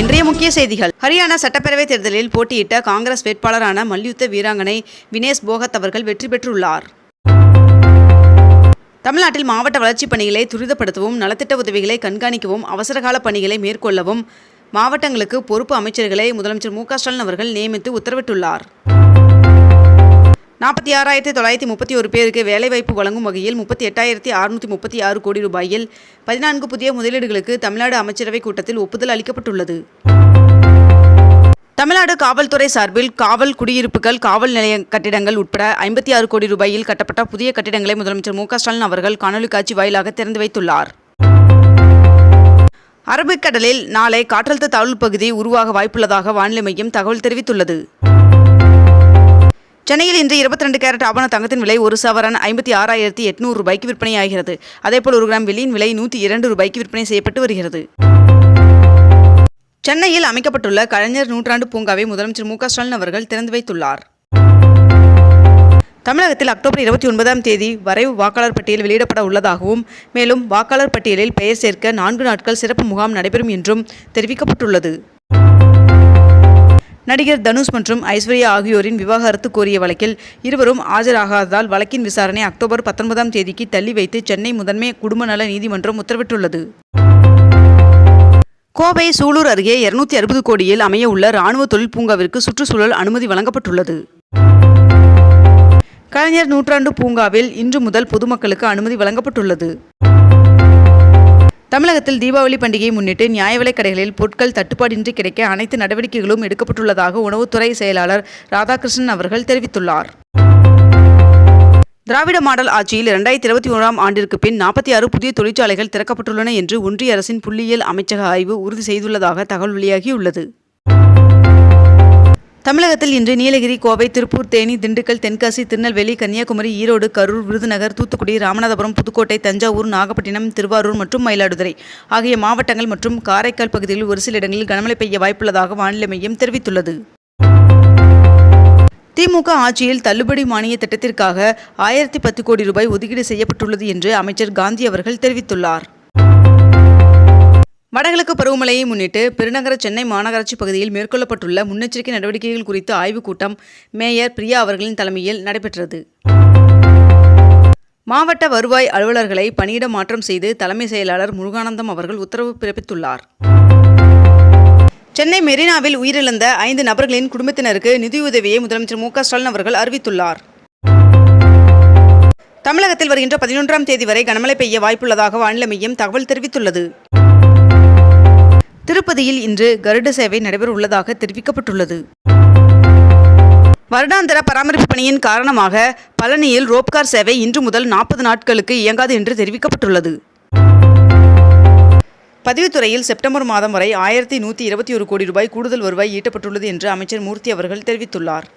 இன்றைய முக்கிய செய்திகள். ஹரியானா சட்டப்பேரவை தேர்தலில் போட்டியிட்ட காங்கிரஸ் வேட்பாளரான மல்யுத்த வீராங்கனை வினேஷ் போகத் அவர்கள் வெற்றி பெற்றுள்ளார். தமிழ்நாட்டில் மாவட்ட வளர்ச்சிப் பணிகளை துரிதப்படுத்தவும் நலத்திட்ட உதவிகளை கண்காணிக்கவும் அவசரகால பணிகளை மேற்கொள்ளவும் மாவட்டங்களுக்கு பொறுப்பு அமைச்சர்களை முதலமைச்சர் மு க ஸ்டாலின் அவர்கள் நியமித்து உத்தரவிட்டுள்ளார். நாற்பத்தி ஆறாயிரத்தி தொள்ளாயிரத்தி முப்பத்தி ஒரு பேருக்கு வேலைவாய்ப்பு வழங்கும் வகையில் முப்பத்தி எட்டாயிரத்தி அறுநூற்றி முப்பத்தி ஆறு கோடி ரூபாயில் பதினான்கு புதிய முதலீடுகளுக்கு தமிழ்நாடு அமைச்சரவைக் கூட்டத்தில் ஒப்புதல் அளிக்கப்பட்டுள்ளது. தமிழ்நாடு காவல்துறை சார்பில் காவல் குடியிருப்புகள் காவல் நிலைய கட்டிடங்கள் உட்பட ஐம்பத்தி ஆறு கோடி ரூபாயில் கட்டப்பட்ட புதிய கட்டிடங்களை முதலமைச்சர் மு ஸ்டாலின் அவர்கள் காணொலி காட்சி வாயிலாக திறந்து வைத்துள்ளார். அரபிக்கடலில் நாளை காற்றழுத்த தாழ்வு பகுதி உருவாக வாய்ப்புள்ளதாக வானிலை மையம் தகவல் தெரிவித்துள்ளது. சென்னையில் இன்று இருபத்தி ரெண்டு கேரட் ஆபண தங்கத்தின் விலை ஒரு சவரன் ஐம்பத்தி ஆறாயிரத்தி எட்நூறு ரூபாய்க்கு விற்பனையாகிறது அதேபோல் ஒரு கிராம் வெள்ளியின் விலை நூற்றி இரண்டு ரூபாய்க்கு விற்பனை செய்யப்பட்டு வருகிறது. சென்னையில் அமைக்கப்பட்டுள்ள கலைஞர் நூற்றாண்டு பூங்காவை முதலமைச்சர் மு ஸ்டாலின் அவர்கள் திறந்து வைத்துள்ளார். தமிழகத்தில் அக்டோபர் இருபத்தி ஒன்பதாம் தேதி வரைவு வாக்காளர் பட்டியல் வெளியிடப்பட உள்ளதாகவும் மேலும் வாக்காளர் பட்டியலில் பெயர் சேர்க்க நான்கு நாட்கள் சிறப்பு முகாம் நடைபெறும் என்றும் தெரிவிக்கப்பட்டுள்ளது. நடிகர் தனுஷ் மற்றும் ஐஸ்வர்யா ஆகியோரின் விவாகரத்து கோரிய வழக்கில் இருவரும் ஆஜராகாததால் வழக்கின் விசாரணை அக்டோபர் பத்தொன்பதாம் தேதிக்கு தள்ளி வைத்து சென்னை முதன்மை குடும்ப நல நீதிமன்றம் உத்தரவிட்டுள்ளது. கோவை சூலூர் அருகே இருநூத்தி அறுபது கோடியில் அமைய உள்ள ராணுவ தொழில் பூங்காவிற்கு சுற்றுச்சூழல் அனுமதி வழங்கப்பட்டுள்ளது. கலைஞர் நூற்றாண்டு பூங்காவில் இன்று முதல் பொதுமக்களுக்கு அனுமதி வழங்கப்பட்டுள்ளது. தமிழகத்தில் தீபாவளி பண்டிகையை முன்னிட்டு நியாய விலைக் கடைகளில் பொருட்கள் தட்டுப்பாடின்றி கிடைக்க அனைத்து நடவடிக்கைகளும் எடுக்கப்பட்டுள்ளதாக உணவுத்துறை செயலாளர் ராதாகிருஷ்ணன் அவர்கள் தெரிவித்துள்ளார். திராவிட மாடல் ஆட்சியில் இரண்டாயிரத்தி இருபத்தி ஓராம் ஆண்டிற்கு பின் நாற்பத்தி ஆறு புதிய தொழிற்சாலைகள் திறக்கப்பட்டுள்ளன என்று ஒன்றிய அரசின் புள்ளியியல் அமைச்சக ஆய்வு உறுதி செய்துள்ளதாக தகவல் வெளியாகியுள்ளது. தமிழகத்தில் இன்று நீலகிரி கோவை திருப்பூர் தேனி திண்டுக்கல் தென்காசி திருநெல்வேலி கன்னியாகுமரி ஈரோடு கரூர் விருதுநகர் தூத்துக்குடி ராமநாதபுரம் புதுக்கோட்டை தஞ்சாவூர் நாகப்பட்டினம் திருவாரூர் மற்றும் மயிலாடுதுறை ஆகிய மாவட்டங்கள் மற்றும் காரைக்கால் பகுதிகளில் ஒரு சில இடங்களில் கனமழை பெய்ய வாய்ப்புள்ளதாக வானிலை மையம் தெரிவித்துள்ளது. திமுக ஆட்சியில் தள்ளுபடி மானிய திட்டத்திற்காக ஆயிரத்தி பத்து கோடி ரூபாய் ஒதுக்கீடு செய்யப்பட்டுள்ளது என்று அமைச்சர் காந்தி அவர்கள் தெரிவித்துள்ளார். வடகிழக்கு பருவமழையை முன்னிட்டு பெருநகர சென்னை மாநகராட்சி பகுதியில் மேற்கொள்ளப்பட்டுள்ள முன்னெச்சரிக்கை நடவடிக்கைகள் குறித்த ஆய்வுக் கூட்டம் மேயர் பிரியா அவர்களின் தலைமையில் நடைபெற்றது. மாவட்ட வருவாய் அலுவலர்களை பணியிட மாற்றம் செய்து தலைமை செயலாளர் முருகானந்தம் அவர்கள் உத்தரவு பிறப்பித்துள்ளார். சென்னை மெரினாவில் உயிரிழந்த ஐந்து நபர்களின் குடும்பத்தினருக்கு நிதியுதவியை முதலமைச்சர் மு ஸ்டாலின் அவர்கள் அறிவித்துள்ளார். தமிழகத்தில் வருகின்ற பதினொன்றாம் தேதி வரை கனமழை பெய்ய வாய்ப்புள்ளதாக வானிலை மையம் தகவல் தெரிவித்துள்ளது. திருப்பதியில் இன்று கருட சேவை நடைபெற உள்ளதாக தெரிவிக்கப்பட்டுள்ளது. வருடாந்திர பராமரிப்பு பணியின் காரணமாக பழனியில் ரோப்கார் சேவை இன்று முதல் நாற்பது நாட்களுக்கு இயங்காது என்று தெரிவிக்கப்பட்டுள்ளது. பதிவுத்துறையில் செப்டம்பர் மாதம் வரை ஆயிரத்தி நூற்றி இருபத்தி ஒரு கோடி ரூபாய் கூடுதல் வருவாய் ஈட்டப்பட்டுள்ளது என்று அமைச்சர் மூர்த்தி அவர்கள் தெரிவித்துள்ளார்.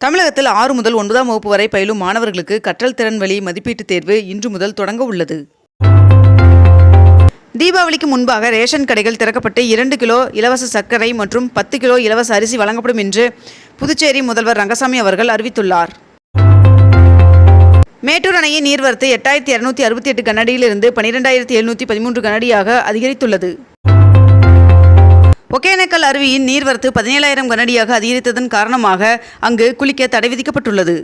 தமிழகத்தில் ஆறு முதல் ஒன்பதாம் வகுப்பு வரை பயிலும் மாணவர்களுக்கு கற்றல் திறன் வழி மதிப்பீட்டுத் தேர்வு இன்று முதல் தொடங்க உள்ளது. தீபாவளிக்கு முன்பாக ரேஷன் கடைகள் திறக்கப்பட்டு இரண்டு கிலோ இலவச சர்க்கரை மற்றும் பத்து கிலோ இலவச அரிசி வழங்கப்படும் என்று புதுச்சேரி முதல்வர் ரங்கசாமி அவர்கள் அறிவித்துள்ளார். மேட்டூர் அணையின் நீர்வரத்து எட்டாயிரத்தி இரநூத்தி அறுபத்தி எட்டு கனடியிலிருந்து பனிரெண்டாயிரத்தி எழுநூற்றி பதிமூன்று கனடியாக அதிகரித்துள்ளது. ஒகேனக்கல் அருவியின் நீர்வரத்து பதினேழாயிரம் கனடியாக அதிகரித்ததன் காரணமாக அங்கு குளிக்க தடை விதிக்கப்பட்டுள்ளது.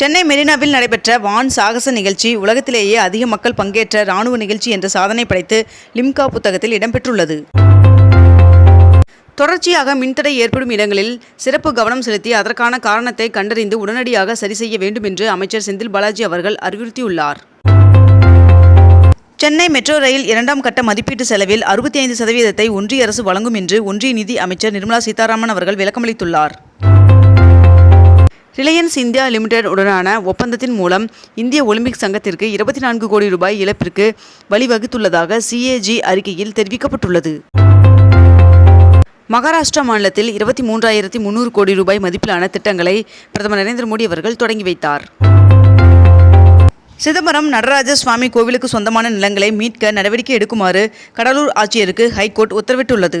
சென்னை மெரினாவில் நடைபெற்ற வான் சாகச நிகழ்ச்சி உலகத்திலேயே அதிக மக்கள் பங்கேற்ற ராணுவ நிகழ்ச்சி என்ற சாதனை படைத்து லிம்கா புத்தகத்தில் இடம்பெற்றுள்ளது. தொடர்ச்சியாக மின்தடை ஏற்படும் இடங்களில் சிறப்பு கவனம் செலுத்தி அதற்கான காரணத்தை கண்டறிந்து உடனடியாக சரி செய்ய வேண்டும் என்று அமைச்சர் செந்தில் பாலாஜி அவர்கள் அறிவுறுத்தியுள்ளார். சென்னை மெட்ரோ ரயில் இரண்டாம் கட்ட மதிப்பீட்டு செலவில் அறுபத்தி ஐந்து சதவீதத்தை ஒன்றிய அரசு வழங்கும் என்று ஒன்றிய நிதி அமைச்சர் நிர்மலா சீதாராமன் அவர்கள் விளக்கமளித்துள்ளார். ரிலையன்ஸ் இந்தியா லிமிடெட் உடனான ஒப்பந்தத்தின் மூலம் இந்திய ஒலிம்பிக் சங்கத்திற்கு இருபத்தி நான்கு கோடி ரூபாய் இழப்பிற்கு வழிவகுத்துள்ளதாக சிஏஜி அறிக்கையில் தெரிவிக்கப்பட்டுள்ளது. மகாராஷ்டிரா மாநிலத்தில் இருபத்தி மூன்றாயிரத்தி முந்நூறு கோடி ரூபாய் மதிப்பிலான திட்டங்களை பிரதமர் நரேந்திர மோடி அவர்கள் தொடங்கி வைத்தார். சிதம்பரம் நடராஜ சுவாமி கோவிலுக்கு சொந்தமான நிலங்களை மீட்க நடவடிக்கை எடுக்குமாறு கடலூர் ஆட்சியருக்கு ஹைகோர்ட் உத்தரவிட்டுள்ளது.